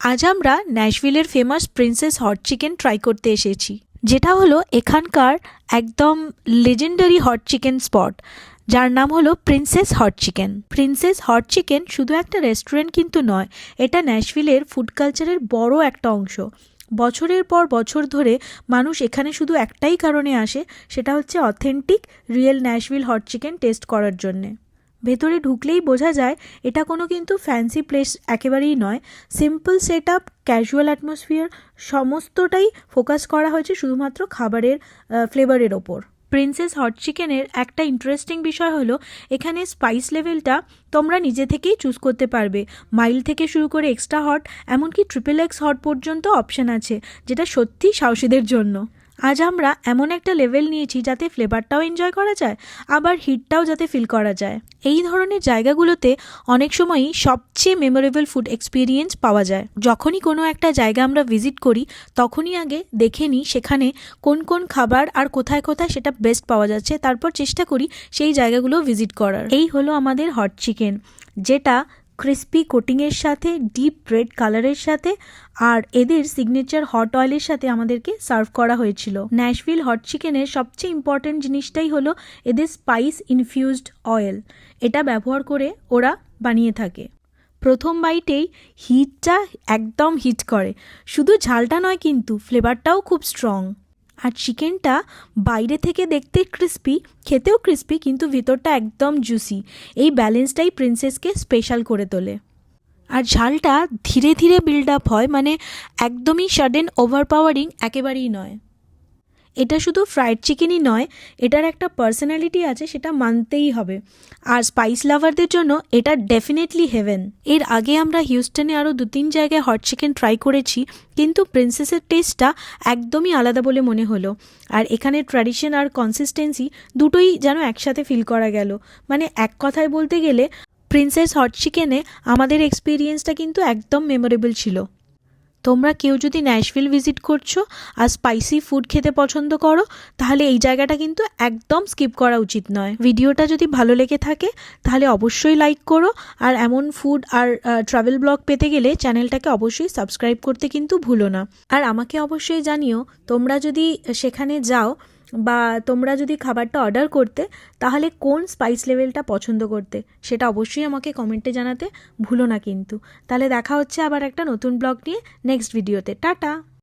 আজ আমরা ন্যাশভিলের famous Prince's hot chicken try করতে এসেছি, যেটা হলো এখানকার একদম লেজেন্ডারি হট চিকেন স্পট যার নাম হলো Prince's hot chicken Prince's hot chicken শুধু একটা রেস্টুরেন্ট কিন্তু নয়, এটা ন্যাশভিলের ফুড কালচারের বড় একটা অংশ। বছরের পর বছর ধরে মানুষ এখানে শুধু একটাই কারণে আসে, সেটা হচ্ছে authentic real Nashville hot chicken taste করার জন্যে। ভেতরে ঢুকলেই বোঝা যায় এটা কোনো কিন্তু ফ্যান্সি প্লেস একেবারেই নয়। Simple set up casual atmosphere সমস্তটাই ফোকাস করা হয়েছে শুধুমাত্র খাবারের ফ্লেভারের ওপর। প্রিন্সেস হট চিকেনের একটা ইন্টারেস্টিং বিষয় হলো, এখানে স্পাইস লেভেলটা তোমরা নিজে থেকেই চুজ করতে পারবে। মাইল থেকে শুরু করে এক্সট্রা হট এমনকি ট্রিপল এক্স হট পর্যন্ত অপশান আছে, যেটা সত্যিই সাহসীদের জন্য। আজ আমরা এমন একটা লেভেল নিয়েছি যাতে ফ্লেভারটাও এনজয় করা যায়, আবার হিটটাও যাতে ফিল করা যায়। এই ধরনের জায়গাগুলোতে অনেক সময়ই সবচেয়ে মেমোরেবল ফুড এক্সপিরিয়েন্স পাওয়া যায়। যখনই কোনো একটা জায়গা আমরা ভিজিট করি, তখনই আগে দেখে নিই সেখানে কোন কোন খাবার আর কোথায় কোথায় সেটা বেস্ট পাওয়া যাচ্ছে, তারপর চেষ্টা করি সেই জায়গাগুলো ভিজিট করার। এই হলো আমাদের হট চিকেন যেটা ক্রিস্পি কোটিংয়ের সাথে ডিপ রেড কালারের সাথে আর এদের সিগনেচার হট অয়েলের সাথে আমাদেরকে সার্ভ করা হয়েছিল। ন্যাশভিল হট চিকেনের সবচেয়ে ইম্পর্ট্যান্ট জিনিসটাই হলো এদের স্পাইস ইনফিউজড অয়েল এটা ব্যবহার করে ওরা বানিয়ে থাকে। প্রথম বাইটেই হিটটা একদম হিট করে। শুধু ঝালটা নয় কিন্তু ফ্লেভারটাও খুব স্ট্রং আর চিকেনটা বাইরে থেকে দেখতে ক্রিস্পি খেতেও ক্রিস্পি কিন্তু ভিতরটা একদম জুসি এই ব্যালেন্সটাই প্রিন্সেসকে স্পেশাল করে তোলে। আর ঝালটা ধীরে ধীরে বিল্ড আপ হয় মানে একদমই সাডেন ওভারপাওয়ারিং একেবারেই নয়। এটা শুধু ফ্রাইড চিকেনই নয়, এটার একটা পার্সোনালিটি আছে, সেটা মানতেই হবে। আর স্পাইস লাভারদের জন্য এটা ডেফিনেটলি হেভেন এর আগে আমরা হিউস্টনে আরও দু তিন জায়গায় হট চিকেন ট্রাই করেছি, কিন্তু প্রিন্সেসের টেস্টটা একদমই আলাদা বলে মনে হলো। আর এখানে ট্র্যাডিশন আর কনসিস্টেন্সি দুটোই যেন একসাথে ফিল করা গেল। মানে এক কথায় বলতে গেলে প্রিন্সেস হট চিকেনে আমাদের এক্সপিরিয়েন্সটা কিন্তু একদম মেমোরেবল ছিল। তোমরা কেউ যদি ন্যাশভিল ভিজিট করছ আর স্পাইসি ফুড খেতে পছন্দ করো, তাহলে এই জায়গাটা কিন্তু একদম স্কিপ করা উচিত নয়। ভিডিওটা যদি ভালো লেগে থাকে, তাহলে অবশ্যই লাইক করো আর এমন ফুড আর ট্রাভেল ব্লগ পেতে গেলে চ্যানেলটাকে অবশ্যই সাবস্ক্রাইব করতে কিন্তু ভুলো না। আর আমাকে অবশ্যই জানিও, তোমরা যদি সেখানে যাও বা তোমরা যদি খাবারটা অর্ডার করতে, তাহলে কোন স্পাইস লেভেলটা পছন্দ করতে, সেটা অবশ্যই আমাকে কমেন্টে জানাতে ভুলো না কিন্তু। তাহলে দেখা হচ্ছে আবার একটা নতুন ব্লগ নিয়ে নেক্সট ভিডিওতে টাটা!